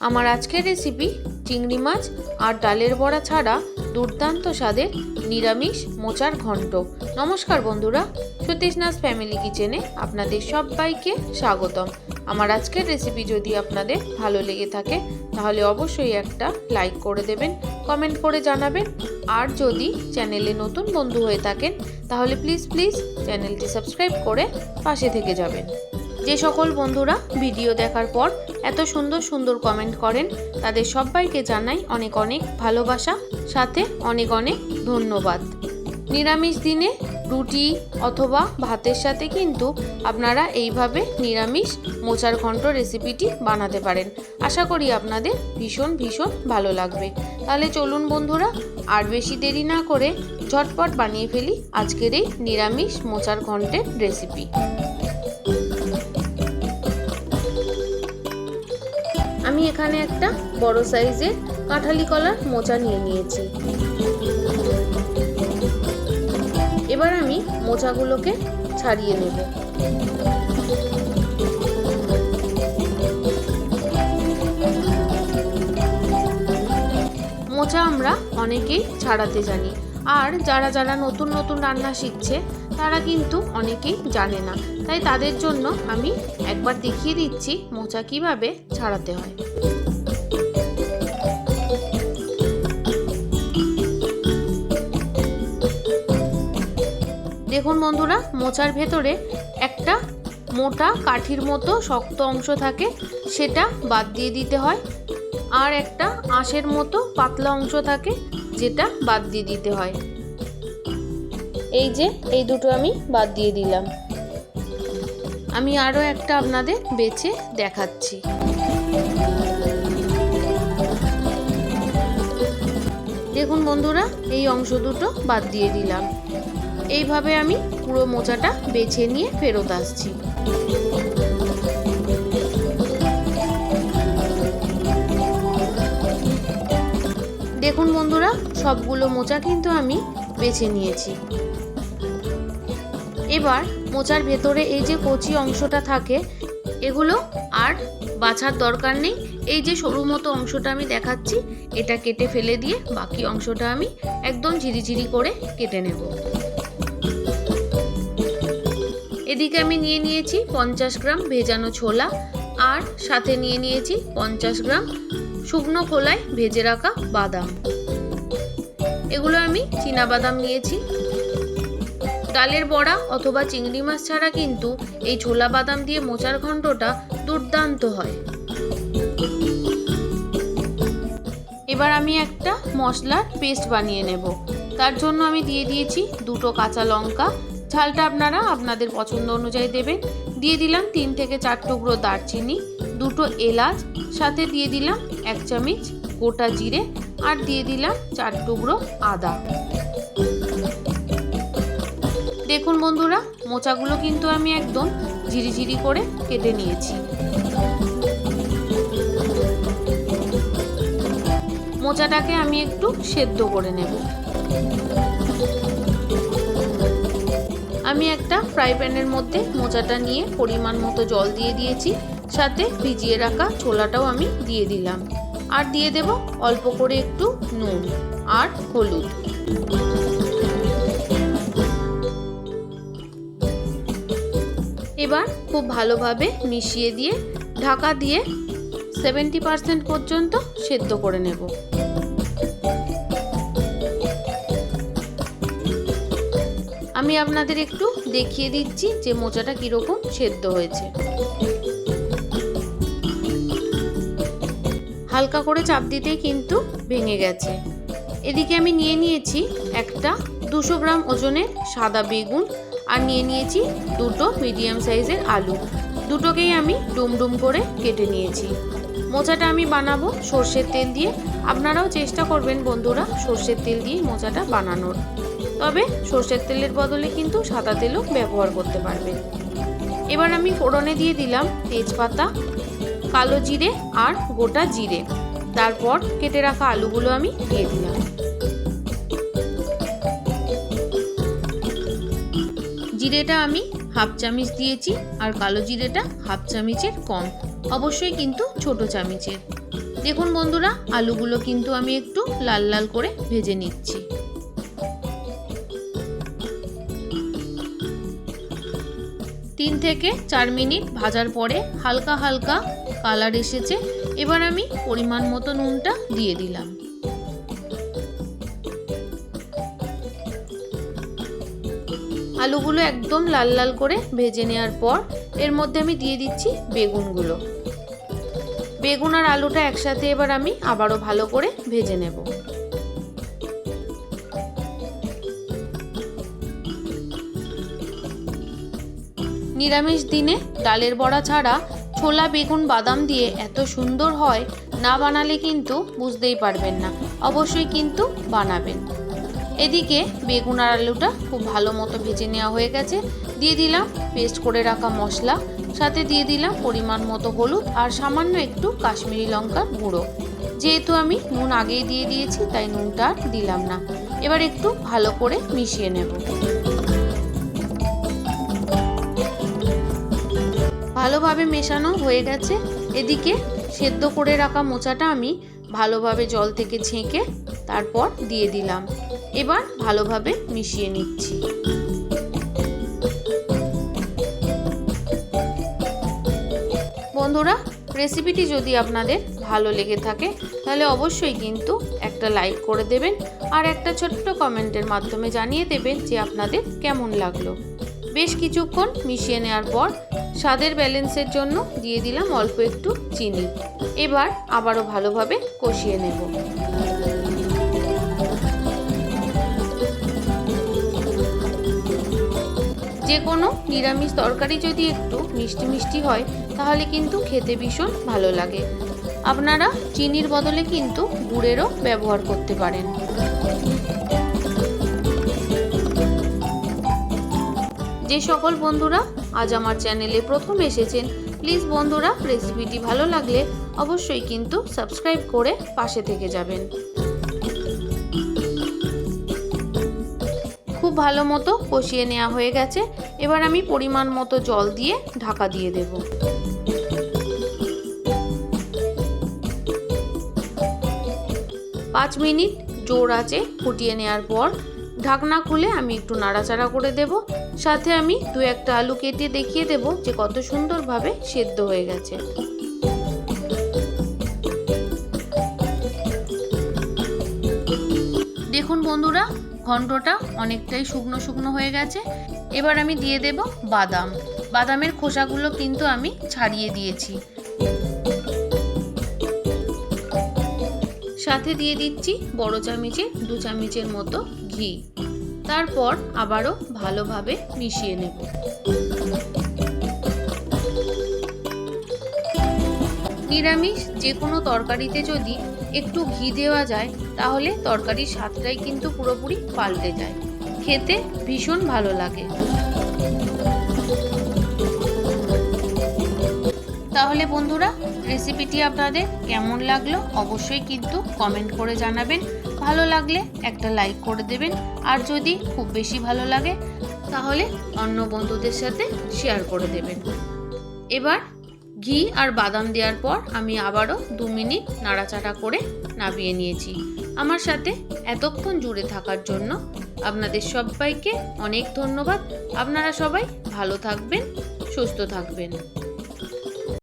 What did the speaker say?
আমার আজকের রেসিপি চিংড়ি মাছ আর ডালের বড়া ছাড়া দুর্দান্ত স্বাদের নিরামিষ মোচার ঘন্ট নমস্কার বন্ধুরা সতীশনাথ ফ্যামিলি কিচেনে আপনাদের সবাইকে স্বাগতম। আমার আজকের রেসিপি যদি আপনাদের ভালো লেগে থাকে, তাহলে অবশ্যই একটা লাইক করে দেবেন কমেন্ট করে জানাবেন। আর যদি চ্যানেলে নতুন বন্ধু হয়ে থাকেন, তাহলে প্লিজ প্লিজ চ্যানেলটি সাবস্ক্রাইব করে পাশে থেকে যাবেন। যে সকল বন্ধুরা ভিডিও দেখার পর এত সুন্দর সুন্দর কমেন্ট করেন, তাদের সবাইকে জানাই অনেক অনেক ভালোবাসা, সাথে অনেক অনেক ধন্যবাদ। নিরামিষ দিনে রুটি অথবা ভাতের সাথে কিন্তু আপনারা এইভাবে নিরামিষ মোচার ঘন্ট রেসিপিটি বানাতে পারেন। আশা করি আপনাদের ভীষণ ভীষণ ভালো লাগবে। তাহলে চলুন বন্ধুরা, আর বেশি দেরি না করে ঝটপট বানিয়ে ফেলি আজকের এই নিরামিষ মোচার ঘন্টের রেসিপি আমি এখানে একটা বড় সাইজের কাঁঠালি কলার মোচা নিয়ে নিয়েছি। এবার আমি মোচাগুলোকে ছাড়িয়ে নেব। মোচা আমরা অনেকেই ছাড়াতে জানি। আর যারা যারা নতুন নতুন রান্না শিখছে তারা কিন্তু অনেকেই জানে না। তাই তাদের জন্য আমি একবার দেখিয়ে দিচ্ছি মোচা কীভাবে ছাড়াতে হয়। দেখুন বন্ধুরা, মোচার ভেতরে একটা মোটা কাঠির মতো শক্ত অংশ থাকে, সেটা বাদ দিয়ে দিতে হয়। আর একটা আঁশের মতো পাতলা অংশ থাকে, যেটা বাদ দিয়ে দিতে হয়। এই যে, এই দুটো আমি বাদ দিয়ে দিলাম। আমি আরও একটা আপনাদের বেছে দেখাচ্ছি। দেখুন বন্ধুরা, এই অংশ দুটো বাদ দিয়ে দিলাম। এইভাবে আমি পুরো মোচাটা বেছে নিয়ে ফেরত আসছি। দেখুন বন্ধুরা, সবগুলো মোচা কিন্তু আমি বেছে নিয়েছি। এবার মোচার ভেতরে এই যে কচি অংশটা থাকে, এগুলো আর বাছার দরকার নেই। এই যে সরু মতো অংশটা আমি দেখাচ্ছি, এটা কেটে ফেলে দিয়ে বাকি অংশটা আমি একদম ঝিরিঝিরি করে কেটে নেব। এদিকে আমি নিয়ে নিয়েছি পঞ্চাশ গ্রাম ভেজানো ছোলা, আর সাথে নিয়ে নিয়েছি পঞ্চাশ গ্রাম শুকনো খোলায় ভেজে রাখা বাদাম। এগুলো আমি চীনা বাদাম নিয়েছি। ডালের বড়া অথবা চিংড়ি মাছ ছাড়া কিন্তু এই ছোলা বাদাম দিয়ে মোচার ঘন্টটা দুর্দান্ত হয়। এবার আমি একটা মশলার পেস্ট বানিয়ে নেব। তার জন্য আমি দিয়ে দিয়েছি দুটো কাঁচা লঙ্কা। ঝালটা আপনারা আপনাদের পছন্দ অনুযায়ী দেবেন। দিয়ে দিলাম তিন থেকে চার টুকরো দারচিনি, দুটো এলাচ, সাথে দিয়ে দিলাম এক চামচ গোটা জিরে, আর দিয়ে দিলাম চার টুকরো আদা। দেখুন বন্ধুরা, মোচাগুলো কিন্তু আমি একদম ঝিরিঝিরি করে কেটে নিয়েছি। মোচাটাকে আমি একটু সেদ্ধ করে নেব। আমি একটা ফ্রাই প্যানের মধ্যে মোচাটা নিয়ে পরিমাণ মতো জল দিয়ে দিয়েছি, সাথে ভিজিয়ে রাখা ছোলাটাও আমি দিয়ে দিলাম। আর দিয়ে দেব অল্প করে একটু নুন আর হলুদ। এবার খুব ভালোভাবে মিশিয়ে দিয়ে, ঢাকা দিয়ে সেভেন্টি পার্সেন্ট পর্যন্ত সেদ্ধ করে নেব। আমি আপনাদের একটু দেখিয়ে দিচ্ছি যে মোচাটা কীরকম সেদ্ধ হয়েছে। হালকা করে চাপ দিতেই কিন্তু ভেঙে গেছে। এদিকে আমি নিয়ে নিয়েছি একটা দুশো গ্রাম ওজনের সাদা বেগুন আর নিয়ে নিয়েছি দুটো মিডিয়াম সাইজের আলু। দুটোকেই আমি ডুম ডুম করে কেটে নিয়েছি। মোচাটা আমি বানাবো সর্ষের তেল দিয়ে। আপনারাও চেষ্টা করবেন বন্ধুরা সর্ষের তেল দিয়ে মোচাটা বানানোর। তবে সর্ষের তেলের বদলে কিন্তু সাদা তেলও ব্যবহার করতে পারবেন। এবার আমি ফোড়নে দিয়ে দিলাম তেজপাতা, কালো জিরে আর গোটা জিরে। তারপর কেটে রাখা আলুগুলো আমি দিয়ে দিলাম। জিরেটা আমি হাফ চামচ দিয়েছি আর কালো জিরেটা হাফ চামচের কম। অবশ্যই কিন্তু ছোট চামচের। দেখুন বন্ধুরা, আলুগুলো কিন্তু আমি একটু লাল লাল করে ভেজে নিচ্ছি। তিন থেকে চার মিনিট ভাজার পরে হালকা হালকা কালার এসেছে। এবার আমি পরিমাণ মতো নুনটা দিয়ে দিলাম। আলুগুলো একদম লাল লাল করে ভেজে নেওয়ার পর এর মধ্যে আমি দিয়ে দিচ্ছি বেগুনগুলো। বেগুন আর আলুটা একসাথে এবার আমি আবারও ভালো করে ভেজে নেব। নিরামিষ দিনে ডালের বড়া ছাড়া ছোলা, বেগুন, বাদাম দিয়ে এত সুন্দর হয়, না বানালে কিন্তু বুঝতেই পারবেন না। অবশ্যই কিন্তু বানাবেন। এদিকে বেগুন আর আলুটা খুব ভালো মতো ভেজে নেওয়া হয়ে গেছে। দিয়ে দিলাম পেস্ট করে রাখা মশলা, সাথে দিয়ে দিলাম পরিমাণ মতো হলুদ আর সামান্য একটু কাশ্মীরি লঙ্কার গুঁড়ো। যেহেতু আমি নুন আগেই দিয়ে দিয়েছি, তাই নুনটা আর দিলাম না। এবার একটু ভালো করে মিশিয়ে নেব। ভালোভাবে মেশানো হয়ে গেছে। এদিকে সেদ্ধ করে রাখা মোচাটা আমি ভালোভাবে জল থেকে ছেঁকে তারপর দিয়ে দিলাম। এবার ভালোভাবে মিশিয়ে নিচ্ছি। বন্ধুরা, রেসিপিটি যদি আপনাদের ভালো লেগে থাকে, তাহলে অবশ্যই কিন্তু একটা লাইক করে দেবেন আর একটা ছোট্ট কমেন্টের মাধ্যমে জানিয়ে দেবেন যে আপনাদের কেমন লাগল। বেশ কিছুক্ষণ মিশিয়ে নেওয়ার পর স্বাদের ব্যালেন্সের জন্য দিয়ে দিলাম অল্প একটু চিনি। এবার আবারও ভালোভাবে কষিয়ে নেব। যে কোনো নিরামিষ তরকারি যদি একটু মিষ্টি মিষ্টি হয়, তাহলে কিন্তু খেতে ভীষণ ভালো লাগে। আপনারা চিনির বদলে কিন্তু গুড়েরও ব্যবহার করতে পারেন। যে সকল বন্ধুরা আজ আমার চ্যানেলে প্রথম এসেছেন, প্লিজ বন্ধুরা, রেসিপিটি ভালো লাগলে অবশ্যই কিন্তু সাবস্ক্রাইব করে পাশে থেকে যাবেন। খুব ভালো মতো কষিয়ে নেওয়া হয়ে গেছে। এবার আমি পরিমাণ মতো জল দিয়ে ঢাকা দিয়ে দেব। পাঁচ মিনিট জোর আছে ফুটিয়ে নেওয়ার পর, ঢাকনা খুলে আমি একটু নাড়াচাড়া করে দেব। সাথে আমি দু একটা আলু কেটে দেখিয়ে দেব যে কত সুন্দরভাবে সেদ্ধ হয়ে গেছে। ঘন্টটা অনেকটাই শুকনো শুকনো হয়ে গেছে। এবার আমি দিয়ে দেব বাদাম। বাদামের খোসাগুলো কিন্তু আমি ছাড়িয়ে দিয়েছি। সাথে দিয়ে দিচ্ছি বড় চামচে দু চামচের মতো ঘি। তারপর আবারও ভালোভাবে মিশিয়ে নেব। নিরামিষ যে কোনো তরকারিতে যদি একটু ঘি দেওয়া যায়, তাহলে তরকারির স্বাদটাই কিন্তু পুরোপুরি পাল্টে যায়। খেতে ভীষণ ভালো লাগে। তাহলে বন্ধুরা, রেসিপিটি আপনাদের কেমন লাগল অবশ্যই কিন্তু কমেন্ট করে জানাবেন। ভালো লাগলে একটা লাইক করে দেবেন, আর যদি খুব বেশি ভালো লাগে, তাহলে অন্য বন্ধুদের সাথে শেয়ার করে দেবেন। এবার ঘি আর বাদাম দেওয়ার পর আমি আবারও দু মিনিট নাড়াচাড়া করে নামিয়ে নিয়েছি। আমার সাথে এতক্ষণ জুড়ে থাকার জন্য আপনাদের সবাইকে অনেক ধন্যবাদ। আপনারা সবাই ভালো থাকবেন, সুস্থ থাকবেন।